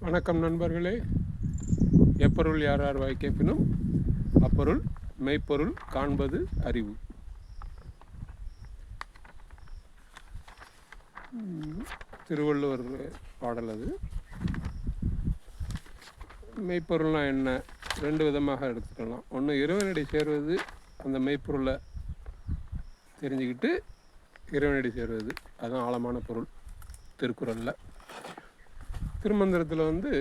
வணக்கம் நண்பர்களே. எப்பொருள் யார் யார் வாய் கேட்பினும் அப்பொருள் மெய்ப்பொருள் காண்பது அறிவு. திருவள்ளுவர் பாடல் அது. மெய்ப்பொருள்னா என்ன? ரெண்டு விதமாக எடுத்துக்கலாம். ஒன்று இறைவனடி சேர்வது அந்த மெய்ப்பொருளை தெரிஞ்சுக்கிட்டு இறைவனடி சேர்வது. அதுதான் ஆழமான பொருள். திருக்குறளில். திருமந்திரத்தில் வந்து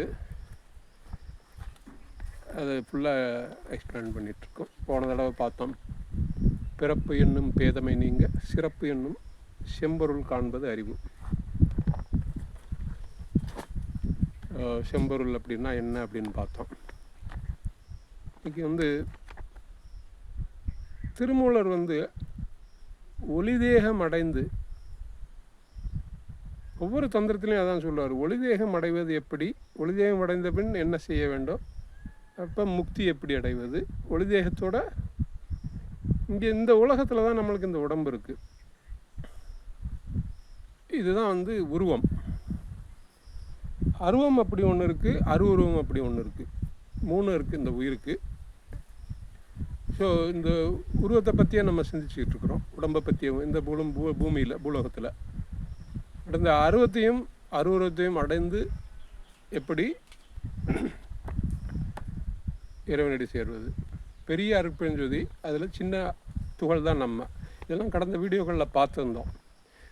அதை ஃபுல்லாக எக்ஸ்பிளைன் பண்ணிகிட்ருக்கோம் போன தடவை பார்த்தோம். பிறப்பு என்னும் பேதமை நீங்க சிறப்பு என்னும் செம்பொருள் காண்பது அறிவு. செம்பொருள் அப்படின்னா என்ன அப்படின்னு பார்த்தோம். இன்றைக்கி வந்து திருமூலர் வந்து ஒளிதேகம் அடைந்து ஒவ்வொரு தந்திரத்திலையும் அதான் சொல்லுவார் ஒளிதேகம் அடைவது எப்படி? ஒளிதேகம் அடைந்த பின் என்ன செய்ய வேண்டும்? அப்போ முக்தி எப்படி அடைவது? ஒளிதேகத்தோட இங்கே இந்த உலகத்தில் தான் நம்மளுக்கு இந்த உடம்பு இருக்குது இதுதான் வந்து உருவம். அருவம் அப்படி ஒன்று இருக்குது அருவுருவம் அப்படி ஒன்று இருக்குது மூணு இருக்குது இந்த உயிருக்கு. ஸோ இந்த உருவத்தை பற்றியே நம்ம சிந்திச்சுக்கிட்டு இருக்கிறோம் உடம்பை பற்றியும் இந்த பூலம் பூ பூமியில் பூலோகத்தில். இந்த அருவத்தையும் அருவருவத்தையும் அடைந்து எப்படி இறைவனடி சேர்வது? பெரிய அருட்பெருஞ்சோதி அதில் சின்ன துகள் தான் நம்ம. இதெல்லாம் கடந்த வீடியோக்களில் பார்த்துருந்தோம்.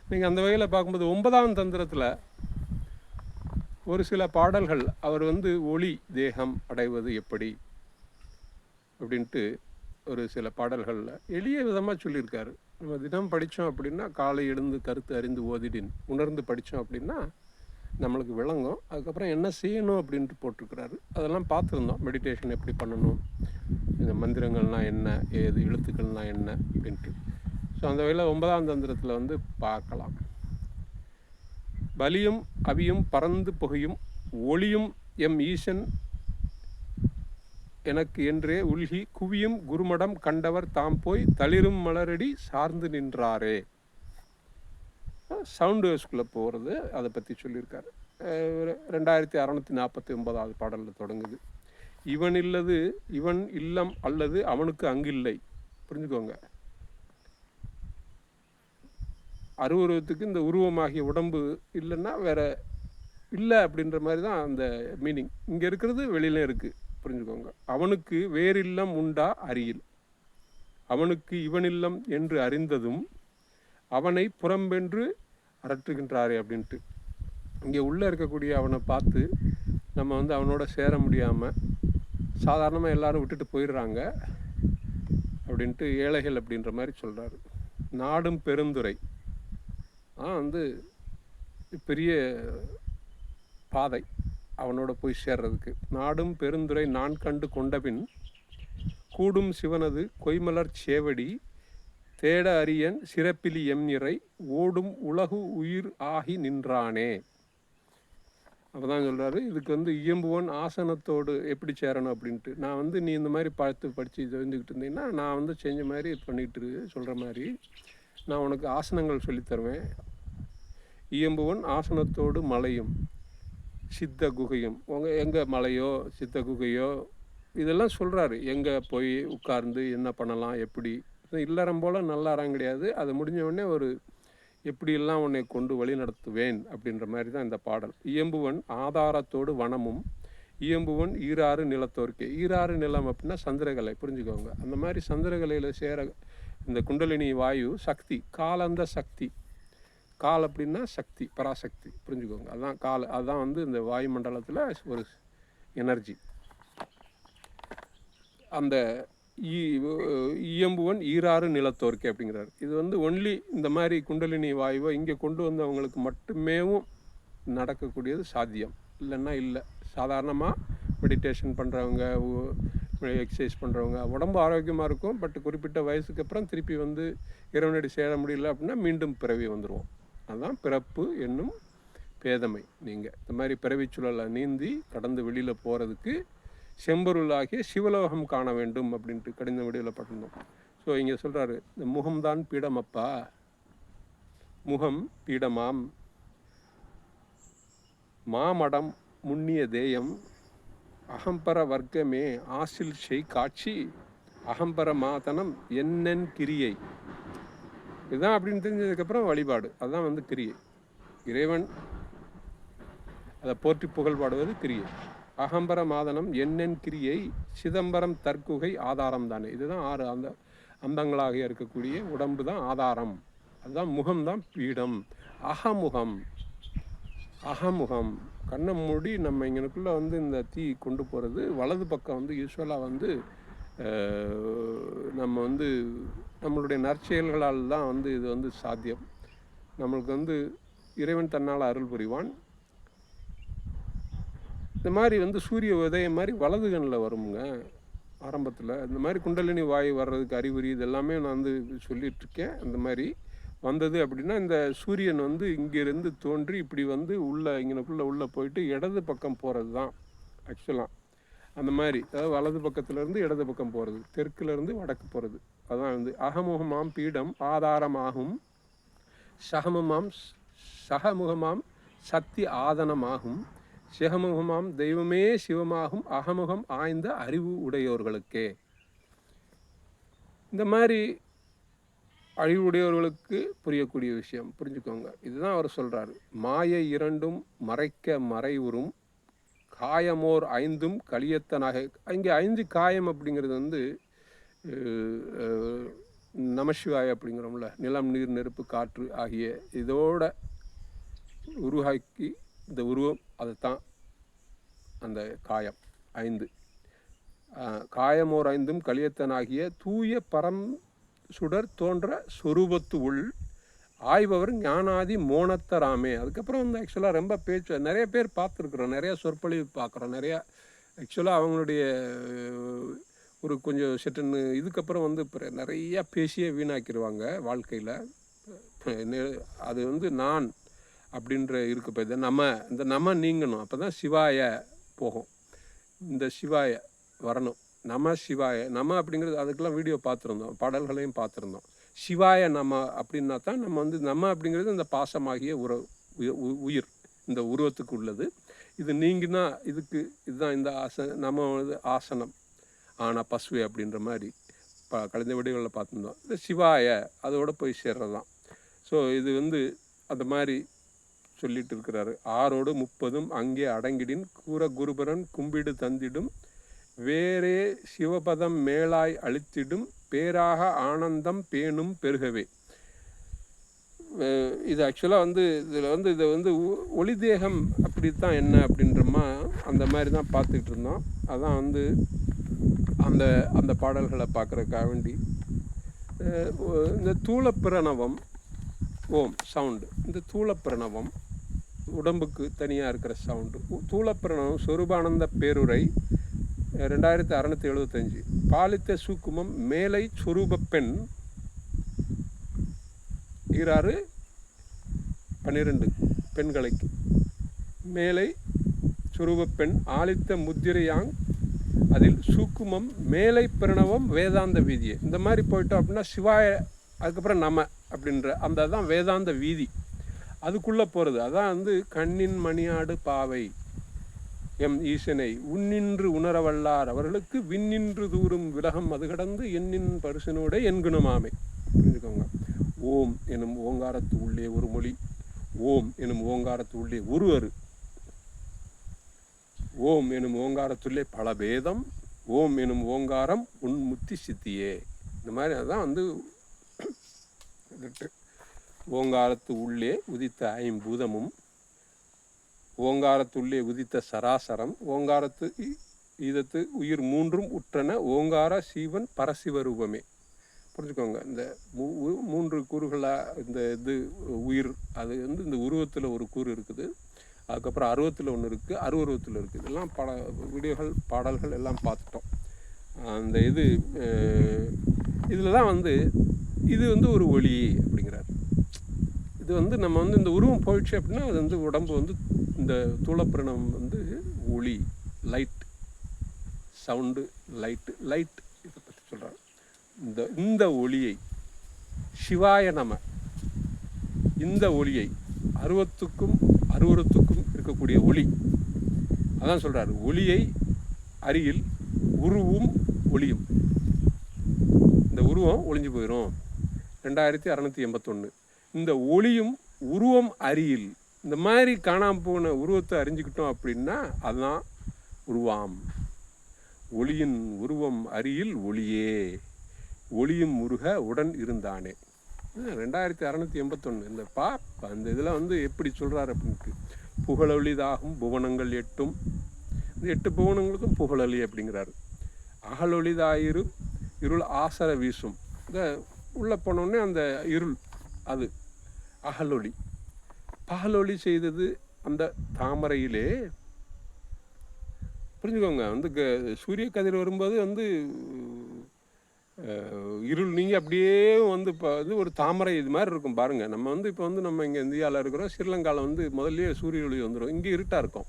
நீங்கள் அந்த வகையில் பார்க்கும்போது ஒன்பதாம் தந்திரத்தில் ஒரு சில பாடல்கள் அவர் வந்து ஒளி தேகம் அடைவது எப்படி? அப்படின்ட்டு ஒரு சில பாடல்களில் எளிய விதமாக சொல்லியிருக்காரு. நம்ம தினம் படித்தோம் அப்படின்னா காலை எழுந்து கருத்து அறிந்து ஓதிடின் உணர்ந்து படித்தோம் அப்படின்னா நம்மளுக்கு விளங்கும். அதுக்கப்புறம் என்ன செய்யணும் அப்படின்ட்டு போட்டிருக்கிறாரு. அதெல்லாம் பார்த்துருந்தோம். மெடிடேஷன் எப்படி பண்ணணும் இந்த மந்திரங்கள்லாம் என்ன ஏது எழுத்துக்கள்லாம் என்ன அப்படின்ட்டு. ஸோ அந்த வகையில் ஒன்பதாம் தந்திரத்தில் வந்து பார்க்கலாம். பலியும் அவியும் பறந்து புகையும் ஒளியும் எம் ஈசன் எனக்கு என்றே உள்கி குவியும் குருமடம் கண்டவர் தாம் போய் தளிரும் மலரடி சார்ந்து நின்றாரே. சவுண்ட் வேவ்ஸ்குள்ளே போகிறது அதை பற்றி சொல்லியிருக்காரு. ஒரு ரெண்டாயிரத்தி அறநூற்றி நாற்பத்தி ஒன்பதாவது பாடலில் தொடங்குது. இவன் இல்லது இவன் இல்லம் அல்லது அவனுக்கு அங்கில்லை. புரிஞ்சுக்கோங்க. அருவுருவத்துக்கு இந்த உருவமாகிய உடம்பு இல்லைன்னா வேற இல்லை அப்படின்ற மாதிரி தான் அந்த மீனிங். இங்கே இருக்கிறது வெளியில இருக்குது புரிஞ்சுக்கோங்க. அவனுக்கு வேறில்லம் உண்டா அறியில். அவனுக்கு இவனில்லம் என்று அறிந்ததும் அவனை புறம்பென்று அரற்றுகின்றாரே அப்படின்ட்டு. இங்கே உள்ளே இருக்கக்கூடிய அவனை பார்த்து நம்ம வந்து அவனோட சேர முடியாமல் சாதாரணமாக எல்லாரும் விட்டுட்டு போயிடுறாங்க அப்படின்ட்டு ஏழைகள் அப்படின்ற மாதிரி சொல்கிறாரு நாடும் பெருந்துரை ஆனால் வந்து பெரிய பாதை. அவனோட போய் சேர்றதுக்கு. நாடும் பெருந்துரை நான் கண்டு கொண்டபின் கூடும் சிவனது கொய்மலர் சேவடி தேட அரியன் சிறப்பிலி எம் இறை ஓடும் உலகு உயிர் ஆகி நின்றானே. அப்பதான் சொல்கிறாரு இதுக்கு வந்து இயம்புவன் ஆசனத்தோடு எப்படி சேரணும் அப்படின்ட்டு. நான் வந்து நீ இந்த மாதிரி பார்த்து படித்து தெரிஞ்சுக்கிட்டு இருந்தீங்கன்னா நான் வந்து செஞ்ச மாதிரி பண்ணிட்டு இரு, சொல்கிற மாதிரி. நான் உனக்கு ஆசனங்கள் சொல்லித் தருவேன். இயம்புவன் ஆசனத்தோடு மலையும். சித்த குகையும் உங்கள் எங்கே மலையோ சித்த குகையோ இதெல்லாம் சொல்கிறாரு எங்கே போய் உட்கார்ந்து என்ன பண்ணலாம் எப்படி? இல்லறம் போல் நல்லாரம் கிடையாது. அது முடிஞ்ச உடனே ஒரு எப்படியெல்லாம் உன்னை கொண்டு வழி நடத்துவேன் அப்படின்ற மாதிரி தான் இந்த பாடல். இயம்புவன் ஆதாரத்தோடு வனமும் இயம்புவன் ஈராறு நிலத்தோர்க்கே. ஈராறு நிலம் அப்படின்னா சந்திரகலை புரிஞ்சுக்கோங்க. அந்த மாதிரி சந்திரகலையில் சேர இந்த குண்டலினி வாயு சக்தி காலந்த சக்தி. கால் அப்படின்னா சக்தி பராசக்தி. புரிஞ்சுக்கோங்க. அதுதான் கால் அதுதான் வந்து இந்த வாயுமண்டலத்தில் ஒரு எனர்ஜி. அந்த இயம்புவன் ஈராறு நிலத்தோர்க்கே அப்படிங்கிறார். இது வந்து ஒன்லி இந்த மாதிரி குண்டலினி வாயுவை இங்கே கொண்டு வந்தவங்களுக்கு மட்டுமேவும் நடக்கக்கூடியது சாத்தியம். இல்லைன்னா இல்லை. சாதாரணமாக மெடிடேஷன் பண்ணுறவங்க எக்ஸசைஸ் பண்ணுறவங்க உடம்பு ஆரோக்கியமாக இருக்கும். பட் குறிப்பிட்ட வயசுக்கு அப்புறம் திருப்பி வந்து இறைவனடி சேர முடியல அப்படின்னா மீண்டும் பிறவி வந்துடுவோம் அதுதான் பிறப்பு என்னும் பேதமை. நீங்கள் இந்த மாதிரி பிறவி சூழலை நீந்தி கடந்து வெளியில் போகிறதுக்கு செம்பொருளாகிய சிவலோகம் காண வேண்டும் அப்படின்ட்டு கடின விடியில் பட்டிருந்தோம். ஸோ இங்கே சொல்கிறாரு இந்த முகம்தான் பீடமப்பா? முகம் பீடமாம். மாமடம் முன்னிய தேயம். அகம்பர வர்க்கமே ஆசில் செய் காட்சி. அகம்பர மாதனம் என்னென் கிரியை. இதுதான் அப்படின்னு தெரிஞ்சதுக்கப்புறம் வழிபாடு. அதுதான் வந்து கிரியை. இறைவன் அதை போற்றி புகழ் பாடுவது கிரியை. அகம்பர மாதனம் என்னென் கிரியை சிதம்பரம் தற்குகை ஆதாரம் தானே. இதுதான் ஆறு அந்த அந்தங்களாக இருக்கக்கூடிய உடம்பு தான் ஆதாரம். அதுதான் முகம்தான் பீடம். அகமுகம். அகமுகம். கண்ணை மூடி நம்ம இங்கனுக்குள்ளே வந்து இந்த தீ கொண்டு போகிறது வலது பக்கம் வந்து யூஸ்வலாக வந்து நம்ம வந்து நம்மளுடைய நற்செயல்களால் தான் வந்து இது வந்து சாத்தியம். நம்மளுக்கு வந்து இறைவன் தன்னால் அருள் புரிவான். இந்த மாதிரி வந்து சூரிய உதயம் மாதிரி வலது கண்ணில் வருங்க ஆரம்பத்தில். இந்த மாதிரி குண்டலினி வாயு வர்றதுக்கு அறிகுறி இதெல்லாமே நான் வந்து சொல்லிகிட்ருக்கேன் அந்த மாதிரி வந்தது அப்படின்னா இந்த சூரியன் வந்து இங்கேருந்து தோன்றி இப்படி வந்து உள்ளே இங்கனக்குள்ளே உள்ளே போயிட்டு இடது பக்கம் போகிறது தான் ஆக்சுவலாக அந்த மாதிரி அதாவது வலது பக்கத்துலேருந்து இடது பக்கம் போகிறது தெற்குலேருந்து வடக்கு போகிறது அதான் வந்து அகமுகமாம் பீடம் ஆதாரமாகும் சகமுமாம் சகமுகமாம் சக்தி ஆதனமாகும் சிகமுகமாம் தெய்வமே சிவமாகும் அகமுகம் ஆய்ந்த அறிவு உடையோர்களுக்கே. இந்த மாதிரி அழிவுடையவர்களுக்கு புரியக்கூடிய விஷயம் புரிஞ்சுக்கோங்க. இதுதான் அவர் சொல்கிறாரு மாயை இரண்டும் மறைக்க மறைவுறும் காயமோர் ஐந்தும் கலியத்தனாக இங்கே ஐந்து காயம் அப்படிங்கிறது வந்து அஹ், நமசிவாய அப்படிங்கிறோம்ல நிலம் நீர் நெருப்பு காற்று ஆகிய இதோட உருவாக்கி இந்த உருவம் அதுதான் அந்த காயம் ஐந்து. காயமோர் ஐந்தும் கலியத்தனாகிய தூய பரம் சுடர் தோன்ற சொரூபத்து உள் ஆய்பவர் ஞானாதி மோனத்தராமே. அதுக்கப்புறம் வந்து ஆக்சுவலாக ரொம்ப பேச்சு நிறைய பேர் பார்த்துருக்குறோம் நிறைய சொற்பொழிவு பார்க்குறோம் நிறையா ஆக்சுவலாக அவங்களுடைய ஒரு கொஞ்சம் செட்டுன்னு இதுக்கப்புறம் வந்து நிறையா பேசியே வீணாக்கிடுவாங்க வாழ்க்கையில். அது வந்து நான் அப்படின்ற இருக்கு இப்போ நம்ம இந்த நம்ம நீங்கணும் அப்போ தான் சிவாய போகும். இந்த சிவாய வரணும். நம சிவாய நம அப்படிங்கிறது அதுக்கெல்லாம் வீடியோ பார்த்துருந்தோம் பாடல்களையும் பார்த்துருந்தோம். சிவாய நம்ம அப்படின்னா தான் நம்ம வந்து நம்ம அப்படிங்கிறது இந்த பாசமாகிய உற உ- உயிர் இந்த உருவத்துக்கு உள்ளது. இது நீங்கினா இதுக்கு இதுதான் இந்த ஆச நம்ம வந்து ஆசனம். ஆனால் பசுவை அப்படின்ற மாதிரி ப கலைந்த வீடுகளில் பார்த்துருந்தோம். இந்த சிவாய அதோட போய் சேர்றதான் ஸோ இது வந்து அந்த மாதிரி சொல்லிட்டு இருக்கிறாரு. ஆறோடு முப்பதும் அங்கே அடங்கிடின் கூற குருபரன் கும்பிடு தந்திடும் வேறே சிவபதம் மேலாய் அழித்திடும் பேராக ஆனந்தம் பேணும் பெருகவே. இது ஆக்சுவலாக வந்து இதில் வந்து இதை வந்து ஒளிதேகம் ஒளி தேகம் அப்படி தான் என்ன அப்படின்றமா அந்த மாதிரி தான் பார்த்துக்கிட்டு இருந்தோம். அதான் வந்து அந்த அந்த பாடல்களை பார்க்குறக்காக வேண்டி. இந்த தூளப்பிரணவம் ஓம் சவுண்டு இந்த தூளப்பிரணவம் உடம்புக்கு தனியாக இருக்கிற சவுண்டு தூளப்பிரணவம் சொரூபானந்த பேருரை ரெண்டாயிரத்தி அறநூற்றி எழுபத்தஞ்சு பாலித்த சூக்குமம் மேலை சொரூப பெண். ஈராறு பன்னிரெண்டு பெண்களைக்கு மேலை சுரூப பெண் ஆலித்த முத்திரையாங். அதில் சூக்குமம் மேலை பிரணவம் வேதாந்த வீதியை. இந்த மாதிரி போயிட்டோம் அப்படின்னா சிவாய அதுக்கப்புறம் நம அப்படின்ற அந்த தான் வேதாந்த வீதி. அதுக்குள்ளே போகிறது அதான் வந்து கண்ணின் மணியாடு பாவை. எம் ஈசனை உன்னின்று உணரவல்லார் அவர்களுக்கு விண்ணின்று தூரும் விலகம் அது கடந்து எண்ணின் பரிசனோட என்குணமாமை. புரிஞ்சுக்கோங்க. ஓம் எனும் ஓங்காரத்து உள்ளே ஒரு மொழி. ஓம் எனும் ஓங்காரத்து உள்ளே ஒரு அரு ஓம் எனும் ஓங்காரத்துள்ளே பல பேதம். ஓம் எனும் ஓங்காரம் உன் முத்தி சித்தியே. இந்த மாதிரி அதான் வந்து ஓங்காரத்து உள்ளே உதித்த ஐம்பூதமும் ஓங்காரத்துள்ளே உதித்த சராசரம் ஓங்காரத்து இதத்து ஈதத்து உயிர் மூன்றும் உற்றன ஓங்கார சீவன் பரசிவ ரூபமே. புரிஞ்சுக்கோங்க இந்த மூ- மூன்று கூறுகளாக இந்த இது உயிர் அது வந்து இந்த உருவத்தில் ஒரு கூறு இருக்குது. அதுக்கப்புறம் அருவத்தில் ஒன்று இருக்குது அருவருவத்தில் இருக்குது இதெல்லாம் பட வீடியோகள் பாடல்கள் எல்லாம் பார்த்துட்டோம். அந்த இது இதில் தான் வந்து இது வந்து ஒரு ஒளி அப்படிங்கிறார். இது வந்து நம்ம வந்து இந்த உருவம் போயிடுச்சு அப்படின்னா அது வந்து உடம்பு வந்து இந்த தூளப்பிரணம் வந்து ஒளி லைட் சவுண்டு லைட்டு லைட் இதை பற்றி சொல்கிறாங்க இந்த இந்த ஒளியை சிவாய நம இந்த ஒளியை அருவத்துக்கும் அருவருத்துக்கும் இருக்கக்கூடிய ஒளி. அதான் சொல்கிறாரு ஒளியை அருகில் உருவும் ஒளியும். இந்த உருவம் ஒளிஞ்சு போயிடும் ரெண்டாயிரத்தி அறநூற்றி எண்பத்தொன்று இந்த ஒளியும் உருவம் அருகில் இந்த மாதிரி காணாமல் போன உருவத்தை அறிஞ்சுக்கிட்டோம் அப்படின்னா அதுதான் உருவாம். ஒளியின் உருவம் அரியில் ஒளியே. ஒளியும் முருக உடன் இருந்தானே. ரெண்டாயிரத்தி அறநூற்றி எண்பத்தொன்று இந்த பா அந்த இதில் வந்து எப்படி சொல்கிறார் அப்படின்ட்டு புகழொளிதாகும் புவனங்கள் எட்டும். இந்த எட்டு புவனங்களுக்கும் புகழொளி அப்படிங்கிறாரு. அகலொளிதாயிரு இருள் ஆசர வீசும். இந்த உள்ளே போனோடனே அந்த இருள் அது அகலொளி. பகலொளி செய்தது அந்த தாமரையிலே. புரிஞ்சுக்கோங்க வந்து க- சூரிய கதிர் வரும்போது வந்து இருள் நீங்கள் அப்படியே வந்து இப்போ வந்து ஒரு தாமரை இது மாதிரி இருக்கும் பாருங்கள் நம்ம வந்து இப்போ வந்து நம்ம இங்கே இந்தியாவில் இருக்கிறோம். ஸ்ரீலங்காவில் வந்து முதல்லயே சூரிய ஒளி வந்துடும் இங்கே இருட்டாக இருக்கும்.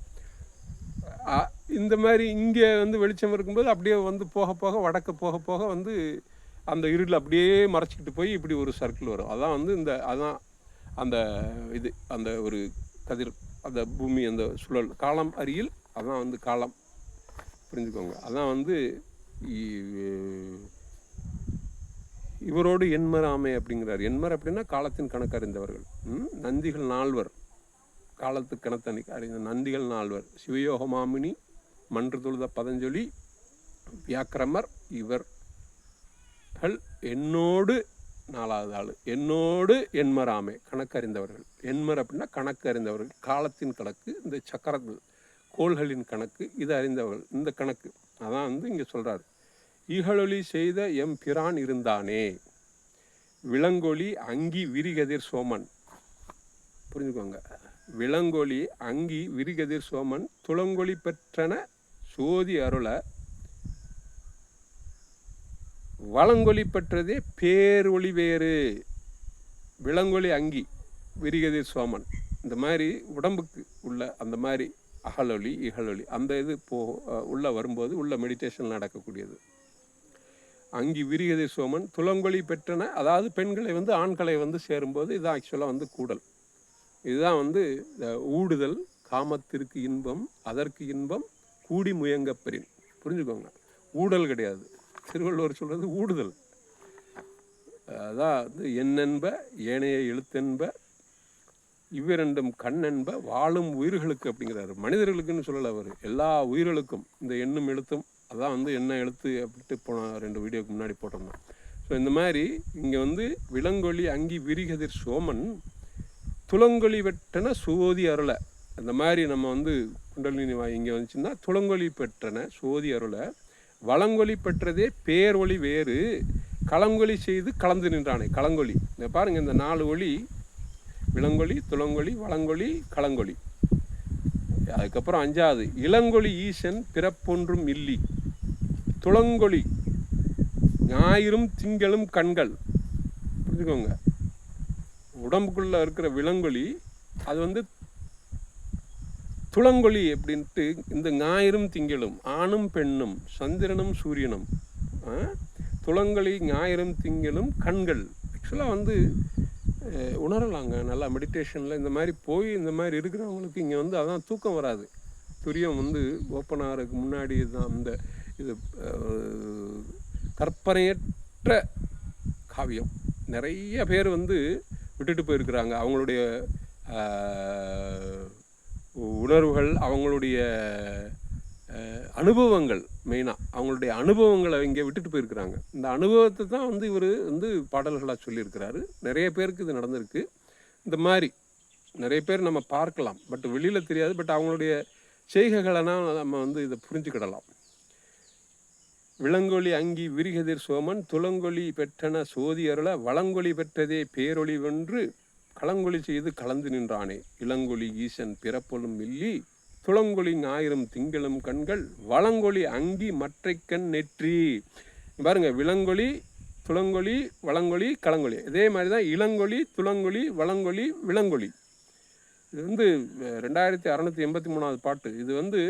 இந்த மாதிரி இங்கே வந்து வெளிச்சம் இருக்கும்போது அப்படியே வந்து போக போக வடக்க போக போக வந்து அந்த இருள் அப்படியே மறைச்சிக்கிட்டு போய் இப்படி ஒரு சர்க்கிள் வரும். அதான் வந்து இந்த அதான் அந்த இது அந்த ஒரு கதிர் அந்த பூமி அந்த சுழல் காலம் அருகில் அதான் வந்து காலம். புரிஞ்சுக்கோங்க. அதான் வந்து இவரோடு இவரோடு எண்மராமை அப்படிங்கிறார். எண்மர் அப்படின்னா காலத்தின் கணக்கறிந்தவர்கள் அறிந்தவர்கள். நந்திகள் நால்வர். காலத்து கணத்தனி அறிந்த நந்திகள் நால்வர். சிவயோக மாமினி மன்று தொழுத பதஞ்சொலி வியாக்கிரமர் இவர்கள் என்னோடு நாலாவது ஆள். என்னோடு எண்மராமே கணக்கறிந்தவர்கள். எண்மர் அப்படின்னா கணக்கறிந்தவர்கள். காலத்தின் கணக்கு இந்த சக்கரங்கள் கோள்களின் கணக்கு இது அறிந்தவர்கள். இந்த கணக்கு. அதான் வந்து இங்கே சொல்கிறார் இகழொலி செய்த எம் பிரான் இருந்தானே. விலங்கொலி அங்கி விரிகதிர் சோமன். புரிஞ்சுக்கோங்க. விலங்கொலி அங்கி விரிகதிர் சோமன் துளங்கொலி பெற்றன சோதி அருள வளங்கொலி பெற்றதே பேரொளி வேறு. விலங்கொலி அங்கி விரிகதிர் சோமன். இந்த மாதிரி உடம்புக்கு உள்ள அந்த மாதிரி அகலொலி இகலொலி அந்த இது போ உள்ளே வரும்போது உள்ள மெடிடேஷன் நடக்கக்கூடியது. அங்கி விரிகதிர் சோமன் துளங்கொலி பெற்றன அதாவது பெண்களை வந்து ஆண்களை வந்து சேரும்போது இதுதான் ஆக்சுவலாக வந்து கூடல். இதுதான் வந்து ஊடுதல் காமத்திற்கு இன்பம் அதற்கு இன்பம் கூடி முயங்கப்பெறின் புரிஞ்சுக்கோங்க. ஊடல் கிடையாது. திருவள்ளுவர் சொல்கிறது ஊடுதல். அதான் வந்து எண்ணென்ப ஏனைய எழுத்தென்ப இவ்விரண்டும் கண்ணென்ப வாழும் உயிர்களுக்கு அப்படிங்கிறாரு. மனிதர்களுக்குன்னு சொல்லலை அவர். எல்லா உயிர்களுக்கும் இந்த எண்ணும் எழுத்தும் அதான் வந்து என்ன எழுத்து அப்படின்ட்டு போன ரெண்டு வீடியோக்கு முன்னாடி போட்டிருந்தோம் ஸோ இந்த மாதிரி இங்கே வந்து விலங்கொலி அங்கி விரிகதிர் சோமன் துளங்கொலி வெட்டன சுவோதி அருளை. அந்த மாதிரி நம்ம வந்து குண்டலினி வாய் இங்கே வந்துச்சுன்னா துளங்கொலி பெற்றன சோதி அருளை. வளங்கொலி பெற்றதே பேர் ஒளி வேறு களங்கொலி செய்து கலந்து நின்றானே. களங்கொலி இந்த பாருங்க இந்த நாலு ஒளி விலங்கொலி துளங்கொலி வளங்கொலி களங்கொலி அதுக்கப்புறம் அஞ்சாவது இளங்கொலி ஈசன் பிறப்பொன்றும் இல்லி. துளங்கொலி ஞாயிறும் திங்களும் கண்கள். புரிஞ்சுக்கோங்க. உடம்புக்குள்ளே இருக்கிற விலங்கொலி அது வந்து துளங்கொலி அப்படின்ட்டு இந்த ஞாயிறும் திங்களும் ஆணும் பெண்ணும் சந்திரனும் சூரியனும் ஆ? துளங்கொலி ஞாயிறும் திங்களும் கண்கள். ஆக்சுவலாக வந்து உணரலாங்க. நல்லா மெடிடேஷனில் இந்த மாதிரி போய் இந்த மாதிரி இருக்கிறவங்களுக்கு இங்கே வந்து அதான் தூக்கம் வராது. துரியம் வந்து ஓப்பனாருக்கு முன்னாடி தான் இந்த இது கற்பனையற்ற காவியம். நிறைய பேர் வந்து விட்டுட்டு போயிருக்கிறாங்க. அவங்களுடைய உணர்வுகள் அவங்களுடைய அனுபவங்கள் மெயினாக அவங்களுடைய அனுபவங்களை இங்கே விட்டுட்டு போயிருக்கிறாங்க. இந்த அனுபவத்தை தான் வந்து இவர் வந்து பாடல்களாக சொல்லியிருக்கிறாரு. நிறைய பேருக்கு இது நடந்திருக்கு. இந்த மாதிரி நிறைய பேர் நம்ம பார்க்கலாம். பட் வெளியில் தெரியாது. பட் அவங்களுடைய செய்கைகளெல்லாம் நம்ம வந்து இதை புரிஞ்சுக்கிடலாம். விலங்கொலி அங்கி விரிகதிர் சோமன் துளங்கொலி பெற்றன சோதி அருள வளங்கொலி பெற்றதே பேரொளி வென்று களங்கொலி செய்து கலந்து நின்றானே. இளங்கொலி ஈசன் பிறப்பொலும் இல்லி துளங்கொலி ஞாயிறும் திங்களும் கண்கள் வளங்கொலி அங்கி மற்றைக்கண் நெற்றி. பாருங்க விலங்கொலி துளங்கொலி வளங்கொலி களங்கொலி. இதே மாதிரி தான் இளங்கொலி துளங்கொலி வளங்கொலி விலங்கொலி. இது வந்து ரெண்டாயிரத்தி அறநூற்றி எண்பத்தி மூணாவது பாட்டு. இது வந்து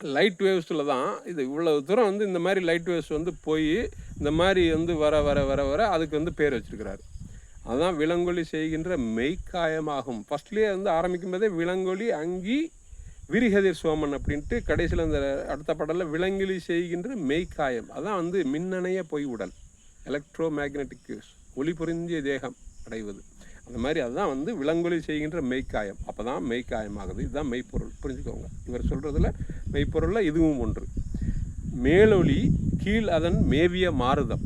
லைட் வேவ்ஸில் தான். இது இவ்வளவு தூரம் வந்து இந்த மாதிரி லைட் வேவ்ஸ் வந்து போய் இந்த மாதிரி வந்து வர வர வர வர அதுக்கு வந்து பேர் வச்சிருக்கிறாரு. அதுதான் விலங்கொலி செய்கின்ற மெய்க்காயமாகும். ஃபர்ஸ்ட்லேயே வந்து ஆரம்பிக்கும் போதே விலங்கொலி அங்கி விரிகதிர் சோமன் அப்படின்ட்டு கடைசியில் அந்த அடுத்த படலில் விலங்கிலி செய்கின்ற மெய்க்காயம். அதான் வந்து மின்னணைய பொய் உடல். எலக்ட்ரோ மேக்னெட்டிக் ஒளி பொருந்திய தேகம் அடைவது. அந்த மாதிரி அதுதான் வந்து விலங்கொலி செய்கின்ற மெய்க்காயம். அப்போ தான் மெய்க்காயம் ஆகுது இதுதான் மெய்ப்பொருள். புரிஞ்சுக்கோங்க. இவர் சொல்கிறதுல மெய்ப்பொருளில் இதுவும் ஒன்று. மேலொளி கீழ் அதன் மேவிய மாறுதம்.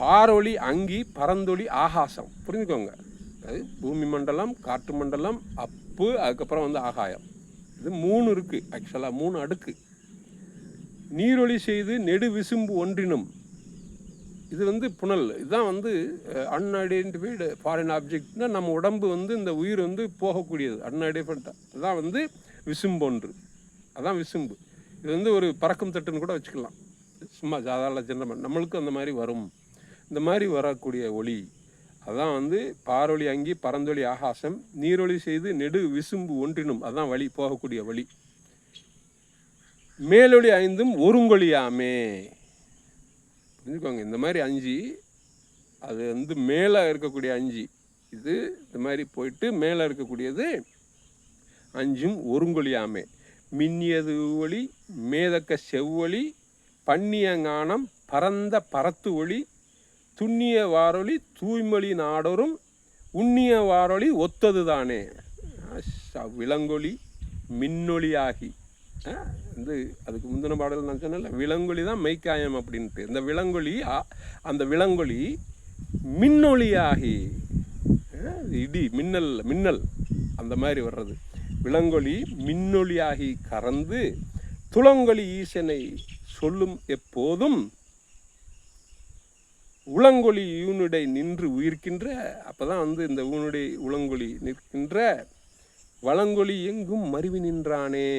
பாரொளி அங்கி பரந்தொளி ஆகாசம். புரிஞ்சுக்கோங்க. அது பூமி மண்டலம் காற்று மண்டலம் அப்பு அதுக்கப்புறம் வந்து ஆகாயம். இது மூணு இருக்குது ஆக்சுவலாக மூணு அடுக்கு. நீரொளி செய்து நெடு விசும்பு ஒன்றினும். இது வந்து புனல். இதுதான் வந்து அன்ஐடென்டிஃபைடு ஃபாரின் ஆப்ஜெக்ட்னா நம்ம உடம்பு வந்து இந்த உயிர் வந்து போகக்கூடியது. அன்ஐடென்டிஃபைட் அதுதான் வந்து விசும்பு ஒன்று. அதான் விசும்பு. இது வந்து ஒரு பறக்கும் தட்டுன்னு கூட வச்சுக்கலாம். சும்மா சாதாரண ஜென்ரமன் நம்மளுக்கும் அந்த மாதிரி வரும். இந்த மாதிரி வரக்கூடிய ஒளி அதான் வந்து பாரொளி அங்கி பரந்தொளி ஆகாசம் நீரொளி செய்து நெடு விசும்பு ஒன்றினும் அதான் வழி போகக்கூடிய வழி. மேலொளி ஐந்தும் ஒருங்கொழியாமே. புரிஞ்சுக்கோங்க இந்த மாதிரி அஞ்சு அது வந்து மேலே இருக்கக்கூடிய அஞ்சு. இது இந்த மாதிரி போயிட்டு மேலே இருக்கக்கூடியது அஞ்சும் ஒருங்கொழியாமே. மின்னியது ஒளி மேதக்க செவ்வொளி பன்னியங்கானம் பரந்த பரத்து ஒளி துண்ணிய வாரொலி தூய்மொழி நாடோறும் உண்ணிய வாரொலி ஒத்தது தானே விலங்கொலி மின்னொலியாகி ஆ, வந்து அதுக்கு முந்தின பாடல் நான் சொன்னேன்ல விலங்கொலி தான் மெய்க்காயம் அப்படின்ட்டு. இந்த விலங்கொலி ஆ, அந்த விலங்கொலி மின்னொலியாகி ஆ, இடி மின்னல் மின்னல் அந்த மாதிரி வர்றது. விலங்கொலி மின்னொலியாகி கறந்து துளங்கொலி ஈசனை சொல்லும் எப்போதும் உளங்கொலி ஊனுடை நின்று உயிர்க்கின்ற அப்பதான் வந்து இந்த ஊனுடை உளங்கொலி நிற்கின்ற வளங்கொலி எங்கும் மருவி நின்றானே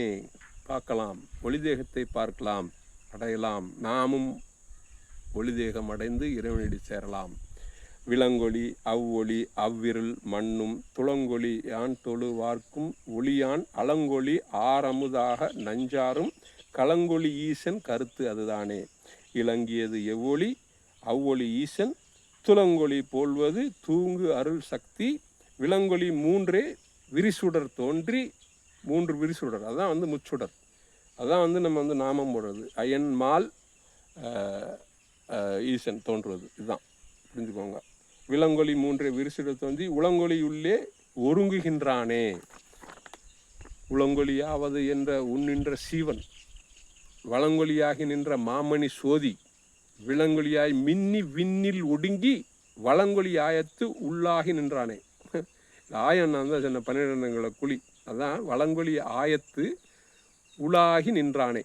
பார்க்கலாம் ஒளிதேகத்தை பார்க்கலாம் அடையலாம் நாமும் ஒளிதேகம் அடைந்து இறைவனடி சேரலாம். விலங்கொலி அவ்வொளி அவ்விருள் மண்ணும் துளங்கொலி யான் தொழு வார்க்கும் ஒளியான் அலங்கொலி ஆரமுதாக நஞ்சாரும் கலங்கொலி ஈசன் கருத்து அதுதானே. இலங்கியது எவ்வொளி அவ்வொளி ஈசன் துளங்கொழி போல்வது தூங்கு அருள் சக்தி விலங்கொலி மூன்றே விரிசுடர் தோன்றி மூன்று விரிசுடர். அதான் வந்து முச்சுடர். அதான் வந்து நம்ம வந்து நாமம் போடுறது. அயன் மால் ஈசன் தோன்றுவது. இதுதான். புரிஞ்சுக்கோங்க. விலங்கொலி மூன்றே விரிசுடர் தோன்றி உளங்கொலியுள்ளே ஒருங்குகின்றானே. உளங்கொலியாவது என்ற உன்னின்ற சீவன் வளங்கொலியாகி நின்ற மாமணி சோதி விலங்கொலியாய் மின்னி விண்ணில் ஒடுங்கி வளங்கொலி ஆயத்து உள்ளாகி நின்றானே. ஆயம் நான் தான் சொன்ன பன்னிரெண்டுங்கள குழி. அதான் வளங்கொலி ஆயத்து உலாகி நின்றானே.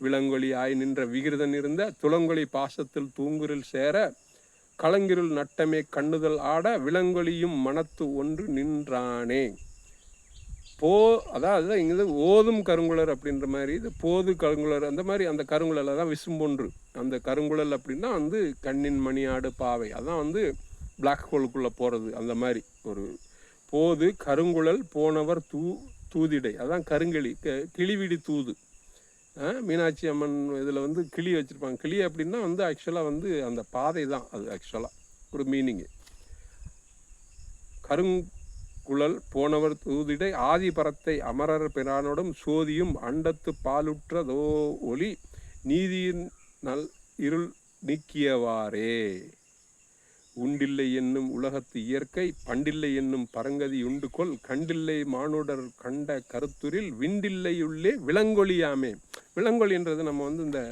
விலங்கொலி ஆய் நின்ற விகிருதன் இருந்த துளங்கொலி பாசத்தில் தூங்குரில் சேர களங்கிருள் நட்டமே கண்ணுதல் ஆட விலங்கொலியும் மனத்து ஒன்று நின்றானே. போ அதாவது இங்கே ஓதும் கருங்குழல் அப்படின்ற மாதிரி இது போது கருங்குழல் அந்த மாதிரி அந்த கருங்குழலை தான் விசும்பொன்று. அந்த கருங்குழல் அப்படின்னா வந்து கண்ணின் மணியாடு பாவை. அதான் வந்து பிளாக் ஹோலுக்குள்ளே போகிறது அந்த மாதிரி ஒரு போது கருங்குழல் போனவர் தூ தூதிடை. அதான் கருங்கிளி க கிளிவிடி தூது. மீனாட்சி அம்மன் இதில் வந்து கிளி வச்சுருப்பாங்க. கிளி அப்படின்னா வந்து ஆக்சுவலாக வந்து அந்த பாதை தான் அது ஆக்சுவலாக ஒரு மீனிங்கு கருங் குழல் போனவர் தூதிடை ஆதிபரத்தை அமரர் பிரானோடும் சோதியும் அண்டத்து பாலுற்றதோ ஒளி நீதியின் நல் இருள் நீக்கியவாறே. உண்டில்லை என்னும் உலகத்து இயற்கை பண்டில்லை என்னும் பரங்கதி உண்டு கொள் கண்டில்லை மானுடர் கண்ட கருத்துரில் விண்டில்லையுள்ளே விலங்கொழியாமே. விலங்கொலின்றது நம்ம வந்து இந்த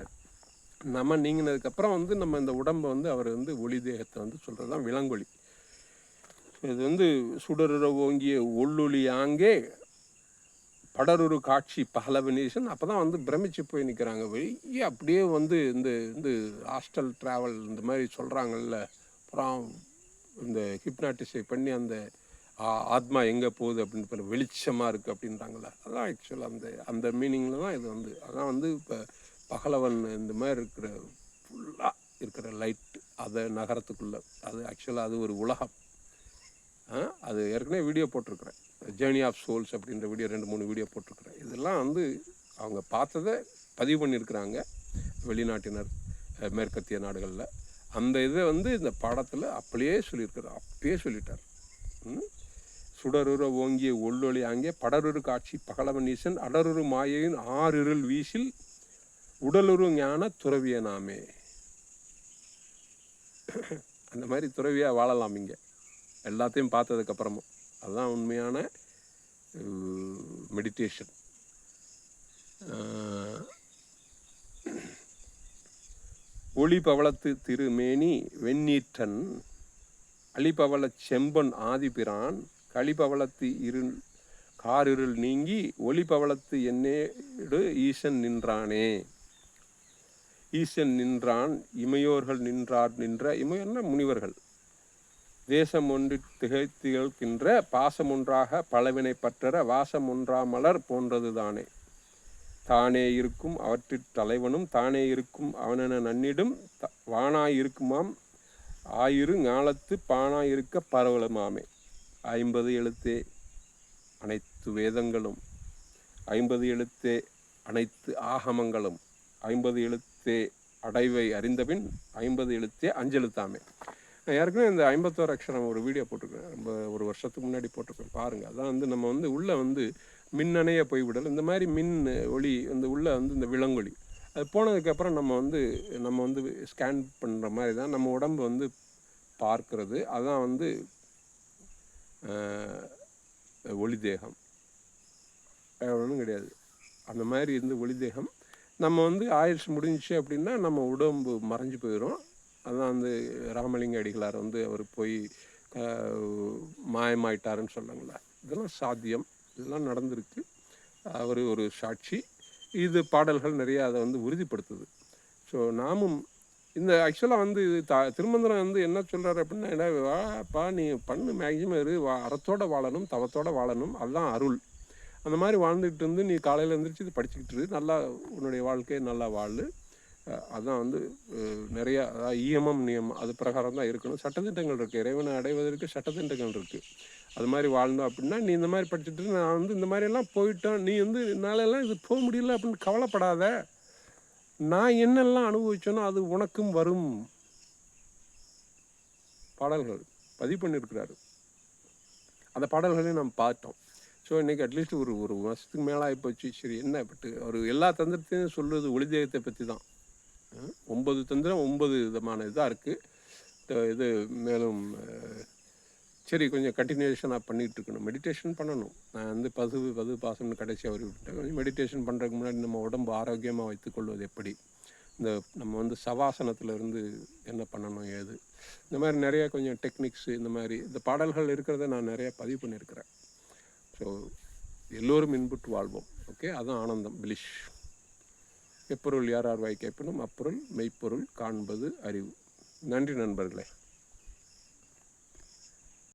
நம்ம நீங்கினதுக்கப்புறம் வந்து நம்ம இந்த உடம்பை வந்து அவர் வந்து ஒளி தேகத்தை வந்து சொல்கிறது தான் விலங்கொழி. இது வந்து சுடருற ஓங்கிய ஒள்ளொளி ஆங்கே படருரு காட்சி பகலவனீசன் அப்போ தான் வந்து பிரமிச்சு போய் நிற்கிறாங்க வெளியே அப்படியே வந்து இந்த இந்த ஹாஸ்டல் ட்ராவல் இந்த மாதிரி சொல்கிறாங்கல்ல அப்புறம் இந்த ஹிப்னாட்டிஸை பண்ணி அந்த ஆ- ஆத்மா எங்கே போகுது அப்படின்னு வெளிச்சமாக இருக்குது அப்படின்றாங்கல்ல. அதான் ஆக்சுவலாக அந்த அந்த மீனிங்கில் தான் இது வந்து. அதான் வந்து இப்போ பகலவன் இந்த மாதிரி இருக்கிற ஃபுல்லாக இருக்கிற லைட் அதை நகரத்துக்குள்ளே. அது ஆக்சுவலாக அது ஒரு உலகம். அது ஏற்கனவே வீடியோ போட்டிருக்கிறேன். ஜேர்னி ஆஃப் சோல்ஸ் அப்படின்ற வீடியோ ரெண்டு மூணு வீடியோ போட்டிருக்கிறேன். இதெல்லாம் வந்து அவங்க பார்த்ததை பதிவு பண்ணியிருக்கிறாங்க வெளிநாட்டினர் மேற்கத்திய நாடுகளில். அந்த இதை வந்து இந்த பாடத்தில் அப்படியே சொல்லியிருக்கிறார் அப்படியே சொல்லிட்டார். ம்? சுடருற ஓங்கிய ஒள்ளொளி அங்கே படருரு காட்சி பகலவன் ஈசன் அடருரு மாயையின் ஆறிருள் வீசில் உடலுரு ஞான துறவிய நாமே. அந்த மாதிரி துறவியாக வாழலாம் இங்கே. எல்லாத்தையும் பார்த்ததுக்கப்புறமும். அதுதான் உண்மையான மெடிடேஷன் ஒளி பவளத்து திருமேனி வெண்ணீற்றன் அலிபவளச் செம்பன் ஆதிபிரான் களிபவளத்து இருள் காரிருள் நீங்கி ஒளிபவளத்து என்னேடு ஈசன் நின்றானே. ஈசன் நின்றான் இமையோர்கள் நின்றார் நின்ற இமையோர்னா முனிவர்கள். தேசம் ஒன்று திகை திகழ்கின்ற பலவினை பற்றற வாசம் ஒன்றாமலர் போன்றது தானே. தானே இருக்கும் அவற்றிற் தலைவனும் தானே இருக்கும் அவனென நன்னிடும் த- வானாயிருக்குமாம் ஆயிரு ஞாலத்து பானாயிருக்க பரவலுமாமே. ஐம்பது எழுத்தே அனைத்து வேதங்களும் ஐம்பது எழுத்தே அனைத்து ஆகமங்களும் ஐம்பது எழுத்தே அடைவை அறிந்தபின் ஐம்பது எழுத்தே அஞ்செழுத்தாமே. நான் ஏற்கனவே இந்த ஐம்பத்தோரு அக்ஷரம் ஒரு வீடியோ போட்டிருக்கேன். ரொம்ப ஒரு வருஷத்துக்கு முன்னாடி போட்டிருக்கேன். பாருங்கள் அதான் வந்து நம்ம வந்து உள்ளே வந்து மின்னணைய போய்விடல் இந்த மாதிரி மின் ஒளி இந்த உள்ளே வந்து இந்த விலங்கொலி அது போனதுக்கப்புறம் நம்ம வந்து நம்ம வந்து ஸ்கேன் பண்ணுற மாதிரி தான் நம்ம உடம்பு வந்து பார்க்கறது. அதான் வந்து ஒளி தேகம். ஒன்றும் கிடையாது. அந்த மாதிரி இருந்து ஒளி தேகம். நம்ம வந்து ஆயுஷ் முடிஞ்சிச்சு அப்படின்னா நம்ம உடம்பு மறைஞ்சு போயிடும் அதான் வந்து ராமலிங்க அடிகளார் வந்து அவர் போய் மாயமாயிட்டாருன்னு சொன்னாங்களே இதெல்லாம் சாத்தியம். இதெல்லாம் நடந்திருக்கு. அவர் ஒரு சாட்சி. இது பாடல்கள் நிறைய அதை வந்து உறுதிப்படுத்துது. ஸோ நாமும் இந்த ஆக்சுவலாக வந்து இது த திருமந்திரம் வந்து என்ன சொல்கிறார் அப்படின்னா என்ன வாப்பா நீ பண்ணு மேக்சிமம் இரு வா அறத்தோட வாழணும் தவத்தோட வாழணும் அதுதான் அருள். அந்த மாதிரி வாழ்ந்துக்கிட்டு இருந்து நீ காலையில் எழுந்திரிச்சு இது படிச்சுக்கிட்டு நல்லா உன்னுடைய வாழ்க்கையை நல்லா வாழு. அதுதான் வந்து நிறையா அதாவது இயமம் நியமம் அது பிரகாரம் தான் இருக்கணும். சட்டத்திட்டங்கள் இருக்குது இறைவனை அடைவதற்கு சட்டத்திட்டங்கள் இருக்குது அது மாதிரி வாழ்ந்தோம் அப்படின்னா நீ இந்த மாதிரி படிச்சுட்டு நான் வந்து இந்த மாதிரியெல்லாம் போயிட்டோம். நீ வந்து என்னாலெல்லாம் இது போக முடியல அப்படின்னு கவலைப்படாத. நான் என்னெல்லாம் அனுபவிச்சேனோ அது உனக்கும் வரும். பாடல்கள். பதிவு பண்ணியிருக்கிறாரு. அந்த பாடல்களையும் நம்ம பார்த்தோம். ஸோ இன்றைக்கி அட்லீஸ்ட் ஒரு ஒரு வருஷத்துக்கு மேலே ஆகிப்போச்சு சரி என்ன பட்டு அவர் எல்லா தந்திரத்தையும் சொல்கிறது ஒளிதேகத்தை பற்றி தான் ஒம்பது ஒன்பது தந்திரம் ஒன்பது விதமான இதாக இருக்குது இது மேலும் சரி கொஞ்சம் கண்டினியூஷனாக பண்ணிகிட்டு இருக்கணும். மெடிடேஷன் பண்ணணும். நான் வந்து பது பது பாசம்னு கடைசியாக அவர் விட்டுட்டேன் கொஞ்சம் மெடிடேஷன் பண்ணுறதுக்கு முன்னாடி நம்ம உடம்பு ஆரோக்கியமாக வைத்துக்கொள்வது எப்படி? இந்த நம்ம வந்து சவாசனத்தில் இருந்து என்ன பண்ணணும் ஏது? இந்த மாதிரி நிறைய கொஞ்சம் டெக்னிக்ஸு இந்த மாதிரி இந்த பாடல்கள் இருக்கிறத நான் நிறையா பதிவு பண்ணியிருக்கிறேன். ஸோ எல்லோரும் இன்புற்று வாழ்வோம். ஓகே அதுதான் ஆனந்தம். பிலிஷ் எப்பொருள் யார் யார் வாய் கேட்பினும் அப்பொருள் மெய்ப்பொருள் காண்பது அறிவு. நன்றி நண்பர்களே.